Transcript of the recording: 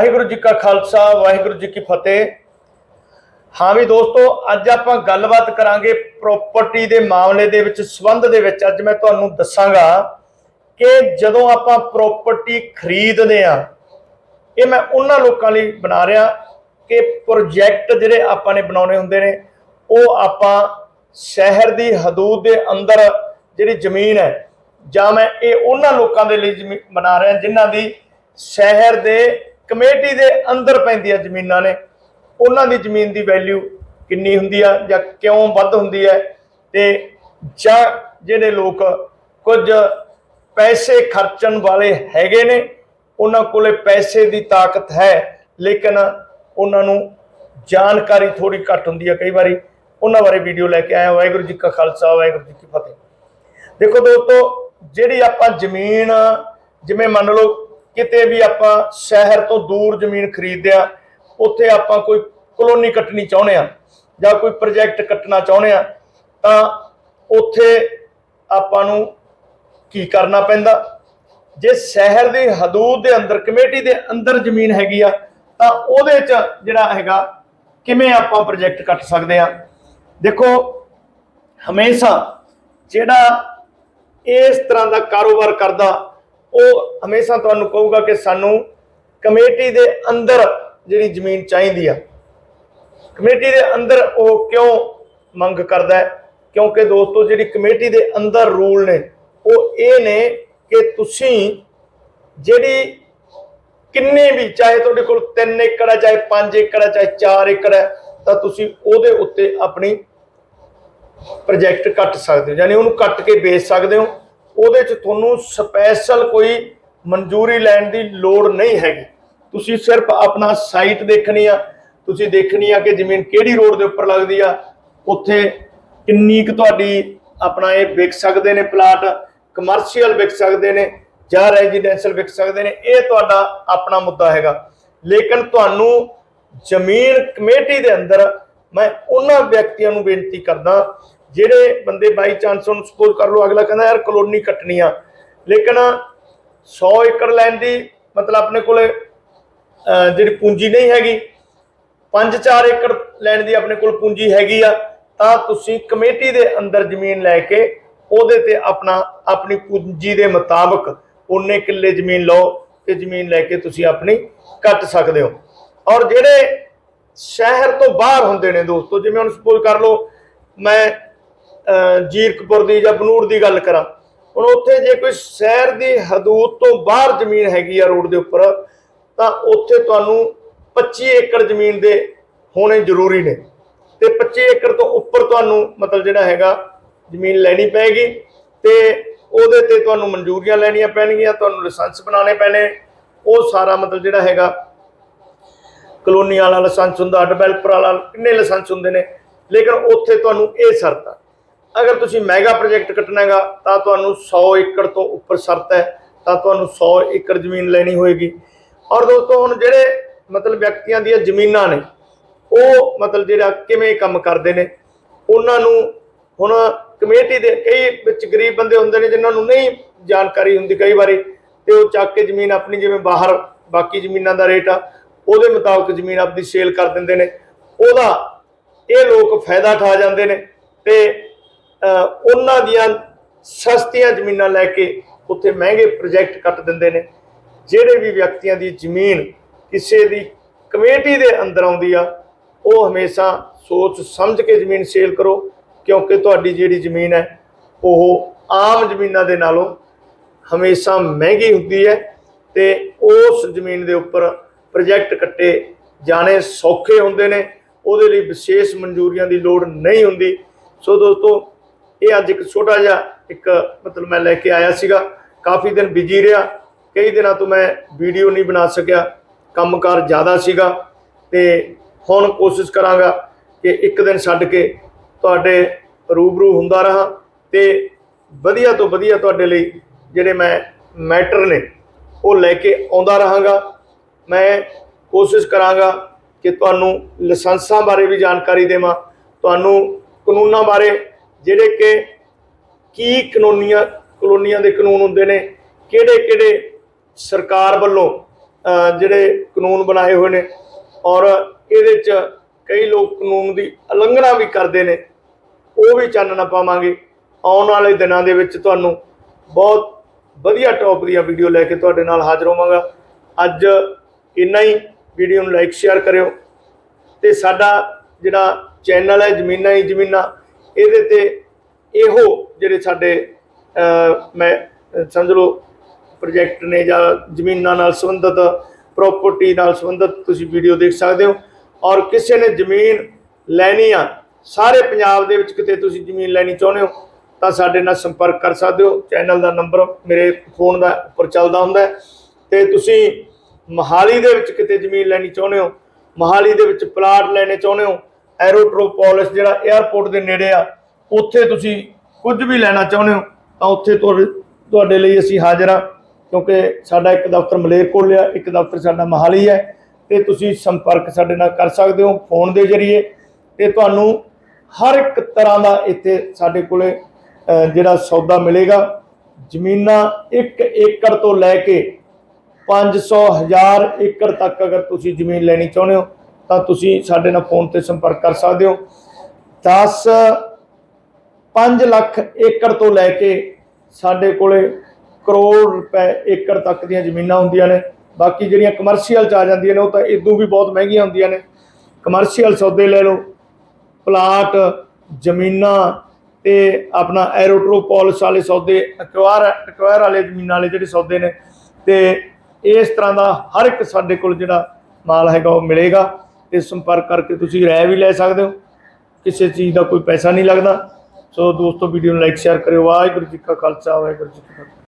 ਵਾਹਿਗੁਰੂ ਜੀ ਕਾ ਖਾਲਸਾ, ਵਾਹਿਗੁਰੂ ਜੀ ਕੀ ਫਤਿਹ। ਹਾਂ ਵੀ ਦੋਸਤੋ, ਅੱਜ ਆਪਾਂ ਗੱਲਬਾਤ ਕਰਾਂਗੇ ਪ੍ਰਾਪਰਟੀ ਦੇ ਮਾਮਲੇ ਦੇ ਵਿੱਚ, ਸਬੰਧ ਦੇ ਵਿੱਚ। ਅੱਜ ਮੈਂ ਤੁਹਾਨੂੰ ਦੱਸਾਂਗਾ ਕਿ ਜਦੋਂ ਆਪਾਂ ਪ੍ਰਾਪਰਟੀ ਖਰੀਦਦੇ ਆ ਇਹ ਮੈਂ ਉਹਨਾਂ ਲੋਕਾਂ ਲਈ ਬਣਾ ਰਿਹਾ ਕਿ ਪ੍ਰੋਜੈਕਟ ਜਿਹੜੇ ਆਪਾਂ ਨੇ ਬਣਾਉਣੇ ਹੁੰਦੇ ਨੇ, ਉਹ ਆਪਾਂ ਸ਼ਹਿਰ ਦੀ ਹਦੂਦ ਦੇ ਅੰਦਰ ਜਿਹੜੀ ਜ਼ਮੀਨ ਹੈ, ਜਾਂ ਮੈਂ ਇਹ ਉਹਨਾਂ ਲੋਕਾਂ ਦੇ ਲਈ ਜ਼ਮੀ- ਬਣਾ ਰਿਹਾ, ਜਿਨ੍ਹਾਂ ਦੀ ਸ਼ਹਿਰ ਦੇ ਕਮੇਟੀ ਦੇ ਅੰਦਰ ਪੈਂਦੀਆਂ ਜ਼ਮੀਨਾਂ ਨੇ। ਉਹਨਾਂ ਦੀ ਜ਼ਮੀਨ ਦੀ ਵੈਲਿਊ ਕਿੰਨੀ ਹੁੰਦੀ ਆ ਜਾਂ ਕਿਉਂ ਵੱਧ ਹੁੰਦੀ ਹੈ ਤੇ ਜਾਂ ਜਿਹੜੇ ਲੋਕ ਕੁਝ ਪੈਸੇ ਖਰਚਣ ਵਾਲੇ ਹੈਗੇ ਨੇ, ਉਹਨਾਂ ਕੋਲੇ ਪੈਸੇ ਦੀ ਤਾਕਤ ਹੈ, ਲੇਕਿਨ ਉਹਨਾਂ ਨੂੰ ਜਾਣਕਾਰੀ ਥੋੜੀ ਘੱਟ ਹੁੰਦੀ ਹੈ ਕਈ ਵਾਰੀ। ਉਹਨਾਂ ਬਾਰੇ ਵੀਡੀਓ ਲੈ ਕੇ ਆਇਆ ਵਾਹਿਗੁਰੂ ਜੀ ਕਾ ਖਾਲਸਾ, ਵਾਹਿਗੁਰੂ ਜੀ ਕੀ ਫਤਿਹ। ਦੇਖੋ ਦੋਸਤੋ, ਜਿਹੜੀ ਆਪਾਂ ਜ਼ਮੀਨ, ਜਿਵੇਂ ਮੰਨ ਲਓ ਕਿਤੇ ਵੀ ਆਪਾਂ ਸ਼ਹਿਰ ਤੋਂ ਦੂਰ ਜ਼ਮੀਨ ਖਰੀਦਦੇ ਆ ਉੱਥੇ ਆਪਾਂ ਕੋਈ ਕਲੋਨੀ ਕੱਟਣੀ ਚਾਹੁੰਦੇ ਆ ਜਾਂ ਕੋਈ ਪ੍ਰੋਜੈਕਟ ਕੱਟਣਾ ਚਾਹੁੰਦੇ ਆ ਤਾਂ ਉੱਥੇ ਆਪਾਂ ਨੂੰ ਕੀ ਕਰਨਾ ਪੈਂਦਾ? ਜੇ ਸ਼ਹਿਰ ਦੀ ਹਦੂਦ ਦੇ ਅੰਦਰ, ਕਮੇਟੀ ਦੇ ਅੰਦਰ ਜ਼ਮੀਨ ਹੈਗੀ ਆ, ਤਾਂ ਉਹਦੇ 'ਚ ਜਿਹੜਾ ਹੈਗਾ, ਕਿਵੇਂ ਆਪਾਂ ਪ੍ਰੋਜੈਕਟ ਕੱਟ ਸਕਦੇ ਆ ਦੇਖੋ, ਹਮੇਸ਼ਾ ਜਿਹੜਾ ਇਸ ਤਰ੍ਹਾਂ ਦਾ ਕਾਰੋਬਾਰ ਕਰਦਾ ਉਹ ਹਮੇਸ਼ਾ ਤੁਹਾਨੂੰ ਕਹੂਗਾ ਕਿ ਸਾਨੂੰ ਕਮੇਟੀ ਦੇ ਅੰਦਰ ਜਿਹੜੀ ਜ਼ਮੀਨ ਚਾਹੀਦੀ ਆ, ਕਮੇਟੀ ਦੇ ਅੰਦਰ ਉਹ ਕਿਉਂ ਮੰਗ ਕਰਦਾ ਹੈ? ਕਿਉਂਕਿ ਦੋਸਤੋ, ਜਿਹੜੀ ਕਮੇਟੀ ਦੇ ਅੰਦਰ ਰੂਲ ਨੇ, ਉਹ ਇਹ ਨੇ ਕਿ ਤੁਸੀਂ ਜਿਹੜੀ ਕਿੰਨੇ ਵੀ, ਚਾਹੇ ਤੁਹਾਡੇ ਕੋਲ 3 ਏਕੜ ਹੈ, ਚਾਹੇ 5 ਏਕੜ ਹੈ, ਚਾਹੇ 4 ਏਕੜ ਹੈ, ਤਾਂ ਤੁਸੀਂ ਉਹਦੇ ਉੱਤੇ ਆਪਣੀ ਪ੍ਰੋਜੈਕਟ ਕੱਟ ਸਕਦੇ ਹੋ, ਯਾਨੀ ਉਹਨੂੰ ਕੱਟ ਕੇ ਵੇਚ ਸਕਦੇ ਹੋ। ਉਹਦੇ 'ਚ ਤੁਹਾਨੂੰ ਸਪੈਸ਼ਲ ਕੋਈ ਮਨਜ਼ੂਰੀ ਲੈਣ ਦੀ ਲੋੜ ਨਹੀਂ ਹੈਗੀ। ਤੁਸੀਂ ਸਿਰਫ ਆਪਣਾ ਸਾਈਟ ਦੇਖਣੀ ਆ, ਤੁਸੀਂ ਦੇਖਣੀ ਆ ਕਿ ਜ਼ਮੀਨ ਕਿਹੜੀ ਰੋਡ ਦੇ ਉੱਪਰ ਲੱਗਦੀ ਆ, ਉੱਥੇ ਕਿੰਨੀ ਕੁ ਤੁਹਾਡੀ ਆਪਣਾ ਇਹ ਵਿਕ ਸਕਦੇ ਨੇ ਪਲਾਟ ਕਮਰਸ਼ੀਅਲ ਵਿਕ ਸਕਦੇ ਨੇ ਜਾਂ ਰੈਜ਼ੀਡੈਂਸ਼ੀਅਲ ਵਿਕ ਸਕਦੇ ਨੇ, ਇਹ ਤੁਹਾਡਾ ਆਪਣਾ ਮੁੱਦਾ ਹੈਗਾ। ਲੇਕਿਨ ਤੁਹਾਨੂੰ ਜ਼ਮੀਨ ਕਮੇਟੀ ਦੇ ਅੰਦਰ ਮੈਂ ਉਹਨਾਂ ਵਿਅਕਤੀਆਂ ਨੂੰ ਬੇਨਤੀ ਕਰਦਾ ਜਿਹੜੇ ਬੰਦੇ ਬਾਈ ਚਾਂਸ ਨੂੰ ਸਪੋਜ਼ ਕਰ ਲਓ, ਅਗਲਾ ਕਹਿੰਦਾ, ਯਾਰ ਕਲੋਨੀ ਕੱਟਣੀ ਆ। ਲੇਕਿਨ 100 ਏਕੜ ਲੈਣ ਦੀ ਮਤਲਬ ਆਪਣੇ ਕੋਲੇ ਜਿਹੜੀ ਪੂੰਜੀ ਨਹੀਂ ਹੈਗੀ 5-4 ਏਕੜ ਲੈਣ ਦੀ ਆਪਣੇ ਕੋਲ ਪੂੰਜੀ ਹੈਗੀ ਆ, ਤਾਂ ਤੁਸੀਂ ਕਮੇਟੀ ਦੇ ਅੰਦਰ ਜ਼ਮੀਨ ਲੈ ਕੇ ਉਹਦੇ ਤੇ ਆਪਣਾ, ਆਪਣੀ ਪੂੰਜੀ ਦੇ ਮੁਤਾਬਕ ਉਨੇ ਕਿੱਲੇ ਜ਼ਮੀਨ ਲਓ ਤੇ ਜ਼ਮੀਨ ਲੈ ਕੇ ਤੁਸੀਂ ਆਪਣੀ ਕੱਟ ਸਕਦੇ ਹੋ। ਔਰ ਜਿਹੜੇ ਸ਼ਹਿਰ ਤੋਂ ਬਾਹਰ ਹੁੰਦੇ ਨੇ ਦੋਸਤੋ, ਜਿਵੇਂ ਹੁਣ ਸਪੋਜ਼ ਕਰ ਲਓ, ਮੈਂ ਜੀਰਕਪੁਰ ਦੀ ਜਾਂ ਬਨੂੜ ਦੀ ਗੱਲ ਕਰਾਂ। ਹੁਣ ਉੱਥੇ ਜੇ ਕੋਈ ਸ਼ਹਿਰ ਦੀ ਹਦੂਦ ਤੋਂ ਬਾਹਰ ਜ਼ਮੀਨ ਹੈਗੀ ਆ ਰੋਡ ਦੇ ਉੱਪਰ, ਤਾਂ ਉੱਥੇ ਤੁਹਾਨੂੰ 25 ਏਕੜ ਜ਼ਮੀਨ ਦੇ ਹੋਣੇ ਜ਼ਰੂਰੀ ਨੇ। ਤੇ 25 ਏਕੜ ਤੋਂ ਉੱਪਰ ਤੁਹਾਨੂੰ ਮਤਲਬ ਜਿਹੜਾ ਹੈਗਾ, ਜ਼ਮੀਨ ਲੈਣੀ ਪਏਗੀ ਤੇ ਉਹਦੇ ਤੇ ਤੁਹਾਨੂੰ ਮਨਜ਼ੂਰੀਆਂ ਲੈਣੀਆਂ ਪੈਣਗੀਆਂ, ਤੁਹਾਨੂੰ ਲਾਇਸੈਂਸ ਬਣਾਉਣੇ ਪੈਣੇ। ਉਹ ਸਾਰਾ ਮਤਲਬ ਜਿਹੜਾ ਹੈਗਾ, ਕਲੋਨੀ ਵਾਲਾ ਲਾਇਸੈਂਸ ਹੁੰਦਾ ਡਿਵੈਲਪਰ ਵਾਲਾ, ਕਿੰਨੇ ਲਾਇਸੈਂਸ ਹੁੰਦੇ ਨੇ। ਲੇਕਿਨ ਉੱਥੇ ਤੁਹਾਨੂੰ ਇਹ ਸ਼ਰਤ। ਆ ਅਗਰ ਤੁਸੀਂ ਮੈਗਾ ਪ੍ਰੋਜੈਕਟ ਕੱਟਣਾ ਹੈਗਾ, ਤਾਂ ਤੁਹਾਨੂੰ 100 ਏਕੜ ਤੋਂ ਉੱਪਰ ਸ਼ਰਤ ਹੈ, ਤਾਂ ਤੁਹਾਨੂੰ 100 ਏਕੜ ਜ਼ਮੀਨ ਲੈਣੀ ਹੋਏਗੀ। ਔਰ ਦੋਸਤੋ, ਹੁਣ ਜਿਹੜੇ ਮਤਲਬ ਵਿਅਕਤੀਆਂ ਦੀਆਂ ਜ਼ਮੀਨਾਂ ਨੇ, ਉਹ ਮਤਲਬ ਜਿਹੜਾ ਕਿਵੇਂ ਕੰਮ ਕਰਦੇ ਨੇ, ਉਹਨਾਂ ਨੂੰ ਹੁਣ ਕਮੇਟੀ ਦੇ ਕਈ ਵਿੱਚ ਗਰੀਬ ਬੰਦੇ ਹੁੰਦੇ ਨੇ, ਜਿਨ੍ਹਾਂ ਨੂੰ ਨਹੀਂ ਜਾਣਕਾਰੀ ਹੁੰਦੀ ਕਈ ਵਾਰੀ, ਤੇ ਉਹ ਚੱਕ ਕੇ ਜ਼ਮੀਨ ਆਪਣੀ, ਜਿਵੇਂ ਬਾਹਰ ਬਾਕੀ ਜ਼ਮੀਨਾਂ ਦਾ ਰੇਟ ਆ, ਉਹਦੇ ਮੁਤਾਬਕ ਜ਼ਮੀਨ ਆਪਦੀ ਸੇਲ ਕਰ ਦਿੰਦੇ ਨੇ। ਉਹਦਾ ਇਹ ਲੋਕ ਫਾਇਦਾ ਠਾ ਜਾਂਦੇ ਨੇ, ਤੇ ਉਹਨਾਂ ਦੀਆਂ ਸਸਤੀਆਂ ਜ਼ਮੀਨਾਂ ਲੈ ਕੇ ਉੱਥੇ ਮਹਿੰਗੇ ਪ੍ਰੋਜੈਕਟ ਕੱਟ ਦਿੰਦੇ ਨੇ। ਜਿਹੜੇ ਵੀ ਵਿਅਕਤੀਆਂ ਦੀ ਜ਼ਮੀਨ ਕਿਸੇ ਦੀ ਕਮੇਟੀ ਦੇ ਅੰਦਰ ਆਉਂਦੀ ਆ, ਉਹ ਹਮੇਸ਼ਾ ਸੋਚ ਸਮਝ ਕੇ ਜ਼ਮੀਨ ਸੇਲ ਕਰੋ, ਕਿਉਂਕਿ ਤੁਹਾਡੀ ਜਿਹੜੀ ਜ਼ਮੀਨ ਹੈ, ਉਹ ਆਮ ਜ਼ਮੀਨਾਂ ਦੇ ਨਾਲੋਂ ਹਮੇਸ਼ਾ ਮਹਿੰਗੀ ਹੁੰਦੀ ਹੈ ਤੇ ਉਸ ਜ਼ਮੀਨ ਦੇ ਉੱਪਰ ਪ੍ਰੋਜੈਕਟ ਕੱਟੇ ਜਾਣੇ ਸੌਖੇ ਹੁੰਦੇ ਨੇ। ਉਹਦੇ ਲਈ ਵਿਸ਼ੇਸ਼ ਮਨਜ਼ੂਰੀਆਂ ਦੀ ਲੋੜ ਨਹੀਂ ਹੁੰਦੀ। ਸੋ ਦੋਸਤੋ ਇਹ ਅੱਜ ਇੱਕ ਛੋਟਾ ਜਿਹਾ ਇੱਕ ਮਤਲਬ ਮੈਂ ਲੈ ਕੇ ਆਇਆ ਸੀਗਾ। ਕਾਫੀ ਦਿਨ ਬਿਜ਼ੀ ਰਿਹਾ। ਕਈ ਦਿਨਾਂ ਤੋਂ ਮੈਂ ਵੀਡੀਓ ਨਹੀਂ ਬਣਾ ਸਕਿਆ। ਕੰਮਕਾਰ ਜ਼ਿਆਦਾ ਸੀਗਾ। ਤੇ ਹੁਣ ਕੋਸ਼ਿਸ਼ ਕਰਾਂਗਾ ਕਿ ਇੱਕ ਦਿਨ ਛੱਡ ਕੇ ਤੁਹਾਡੇ ਰੂਬਰੂ ਹੁੰਦਾ ਰਹਾ ਤੇ ਵਧੀਆ ਤੋਂ ਵਧੀਆ ਤੁਹਾਡੇ ਲਈ ਜਿਹੜੇ ਮੈਂ ਮੈਟਰ ਨੇ, ਉਹ ਲੈ ਕੇ ਆਉਂਦਾ ਰਹਾਂਗਾ। ਮੈਂ ਕੋਸ਼ਿਸ਼ ਕਰਾਂਗਾ ਕਿ ਤੁਹਾਨੂੰ ਲਾਇਸੈਂਸਾਂ ਬਾਰੇ ਵੀ ਜਾਣਕਾਰੀ ਦੇਵਾਂ। ਤੁਹਾਨੂੰ ਕਾਨੂੰਨਾਂ ਬਾਰੇ ਜਿਹੜੇ ਕਿ ਕੀ ਕਾਨੂੰਨੀਆਂ, ਕਲੋਨੀਆਂ ਦੇ ਕਾਨੂੰਨ ਹੁੰਦੇ ਨੇ, ਕਿਹੜੇ ਕਿਹੜੇ ਸਰਕਾਰ ਵੱਲੋਂ ਜਿਹੜੇ ਕਾਨੂੰਨ ਬਣਾਏ ਹੋਏ ਨੇ ਔਰ ਇਹਦੇ 'ਚ ਕਈ ਲੋਕ ਕਾਨੂੰਨ ਦੀ ਉਲੰਘਣਾ ਵੀ ਕਰਦੇ ਨੇ, ਉਹ ਵੀ ਚਾਨਣਾ ਪਾਵਾਂਗੇ। ਆਉਣ ਵਾਲੇ ਦਿਨਾਂ ਦੇ ਵਿੱਚ ਤੁਹਾਨੂੰ ਬਹੁਤ ਵਧੀਆ ਟੌਪ ਦੀਆਂ ਵੀਡੀਓ ਲੈ ਕੇ ਤੁਹਾਡੇ ਨਾਲ ਹਾਜ਼ਰ ਹੋਵਾਂਗਾ। ਅੱਜ ਇੰਨਾ ਹੀ, ਵੀਡੀਓ ਨੂੰ ਲਾਈਕ, ਸ਼ੇਅਰ ਕਰਿਓ। ਤੇ ਸਾਡਾ ਜਿਹੜਾ ਚੈਨਲ ਹੈ, ਜ਼ਮੀਨਾਂ ਹੀ ਜ਼ਮੀਨਾਂ ਇਹਦੇ ਤੇ ਇਹੋ ਜਿਹੜੇ ਸਾਡੇ ਮੈਂ, ਸਮਝ ਲਓ ਪ੍ਰੋਜੈਕਟ ਨੇ ਜਾਂ ਜ਼ਮੀਨਾਂ ਨਾਲ ਸੰਬੰਧਿਤ ਪ੍ਰਾਪਰਟੀ ਨਾਲ ਸੰਬੰਧਿਤ ਤੁਸੀਂ ਵੀਡੀਓ ਦੇਖ ਸਕਦੇ ਹੋ। ਔਰ ਕਿਸੇ ਨੇ ਜ਼ਮੀਨ ਲੈਣੀ ਆ, ਸਾਰੇ ਪੰਜਾਬ ਦੇ ਵਿੱਚ ਕਿਤੇ ਤੁਸੀਂ ਜ਼ਮੀਨ ਲੈਣੀ ਚਾਹੁੰਦੇ ਹੋ, ਤਾਂ ਸਾਡੇ ਨਾਲ ਸੰਪਰਕ ਕਰ ਸਕਦੇ ਹੋ। ਚੈਨਲ ਦਾ ਨੰਬਰ ਮੇਰੇ ਫੋਨ ਦਾ ਉੱਪਰ ਚੱਲਦਾ ਹੁੰਦਾ ਹੈ। ਤੇ ਤੁਸੀਂ ਮਹਾਲੀ ਦੇ ਵਿੱਚ ਕਿਤੇ ਜ਼ਮੀਨ ਲੈਣੀ ਚਾਹੁੰਦੇ ਹੋ, ਮਹਾਲੀ ਦੇ ਵਿੱਚ ਪਲਾਟ ਲੈਣੇ ਚਾਹੁੰਦੇ ਹੋ ਐਰੋਟ੍ਰੋਪੋਲਿਸ, ਜਿਹੜਾ 에ਅਰਪੋਰਟ ਦੇ ਨੇੜੇ ਆ, ਉੱਥੇ ਤੁਸੀਂ ਕੁਝ ਵੀ ਲੈਣਾ ਚਾਹੁੰਦੇ ਹੋ, ਤਾਂ ਉੱਥੇ ਤੁਹਾਡੇ ਤੁਹਾਡੇ ਲਈ ਅਸੀਂ ਹਾਜ਼ਰ ਹਾਂ, ਕਿਉਂਕਿ ਸਾਡਾ ਇੱਕ ਦਫ਼ਤਰ ਮਲੇਰਕੋਟਲੇ ਆ ਇੱਕ ਦਫ਼ਤਰ ਸਾਡਾ ਮਹਾਲੀ ਹੈ, ਤੇ ਤੁਸੀਂ ਸੰਪਰਕ ਸਾਡੇ ਨਾਲ ਕਰ ਸਕਦੇ ਹੋ ਫੋਨ ਦੇ ਜ਼ਰੀਏ, ਤੇ ਤੁਹਾਨੂੰ ਹਰ ਇੱਕ ਤਰ੍ਹਾਂ ਦਾ ਇੱਥੇ ਸਾਡੇ ਕੋਲੇ ਜਿਹੜਾ ਸੌਦਾ ਮਿਲੇਗਾ, ਜ਼ਮੀਨਾਂ 1 ਏਕੜ ਤੋਂ ਲੈ ਕੇ 500 1000 ਏਕੜ ਤੱਕ ਅਗਰ ਤੁਸੀਂ ਜ਼ਮੀਨ ਲੈਣੀ ਚਾਹੁੰਦੇ ਹੋ ਤਾਂ ਤੁਸੀਂ ਸਾਡੇ ਨਾਲ ਫੋਨ ਤੇ ਸੰਪਰਕ ਕਰ ਸਕਦੇ ਹੋ। 10 5 ਲੱਖ ਏਕੜ ਤੋਂ ਲੈ ਕੇ ਸਾਡੇ ਕੋਲੇ ਕਰੋੜ ਰੁਪਏ ਏਕੜ ਤੱਕ ਦੀਆਂ ਜ਼ਮੀਨਾਂ ਹੁੰਦੀਆਂ ਨੇ। ਬਾਕੀ ਜਿਹੜੀਆਂ ਕਮਰਸ਼ੀਅਲ ਚ ਆ ਜਾਂਦੀਆਂ ਨੇ, ਉਹ ਤਾਂ ਇਦੋਂ ਵੀ ਬਹੁਤ ਮਹਿੰਗੀਆਂ ਹੁੰਦੀਆਂ ਨੇ। ਕਮਰਸ਼ੀਅਲ ਸੌਦੇ ਲੈ ਲਓ, ਪਲਾਟ, ਜ਼ਮੀਨਾਂ ਤੇ ਆਪਣਾ ਐਰੋਟ੍ਰੋਪੋਲਿਸ ਵਾਲੇ ਸੌਦੇ ਐਕਵਾਇਰ ਐਕਵਾਇਰ ਵਾਲੇ ਜ਼ਮੀਨਾਂ ਵਾਲੇ ਜਿਹੜੇ ਸੌਦੇ ਨੇ। ਤੇ ਇਸ ਤਰ੍ਹਾਂ ਦਾ ਹਰ ਇੱਕ ਸਾਡੇ ਕੋਲ ਜਿਹੜਾ ਮਾਲ ਹੈਗਾ ਉਹ ਮਿਲੇਗਾ। ਤੇ ਸੰਪਰਕ ਕਰਕੇ ਤੁਸੀਂ ਰਾਏ ਵੀ ਲੈ ਸਕਦੇ ਹੋ। ਕਿਸੇ ਚੀਜ਼ ਦਾ ਕੋਈ ਪੈਸਾ ਨਹੀਂ ਲੱਗਦਾ। ਸੋ ਦੋਸਤੋ ਵੀਡੀਓ ਨੂੰ ਲਾਈਕ ਸ਼ੇਅਰ ਕਰਿਓ। ਵਾਹਿਗੁਰੂ ਜੀ ਕਾ ਖਾਲਸਾ, ਵਾਹਿਗੁਰੂ ਜੀ ਕੀ ਫਤਿਹ।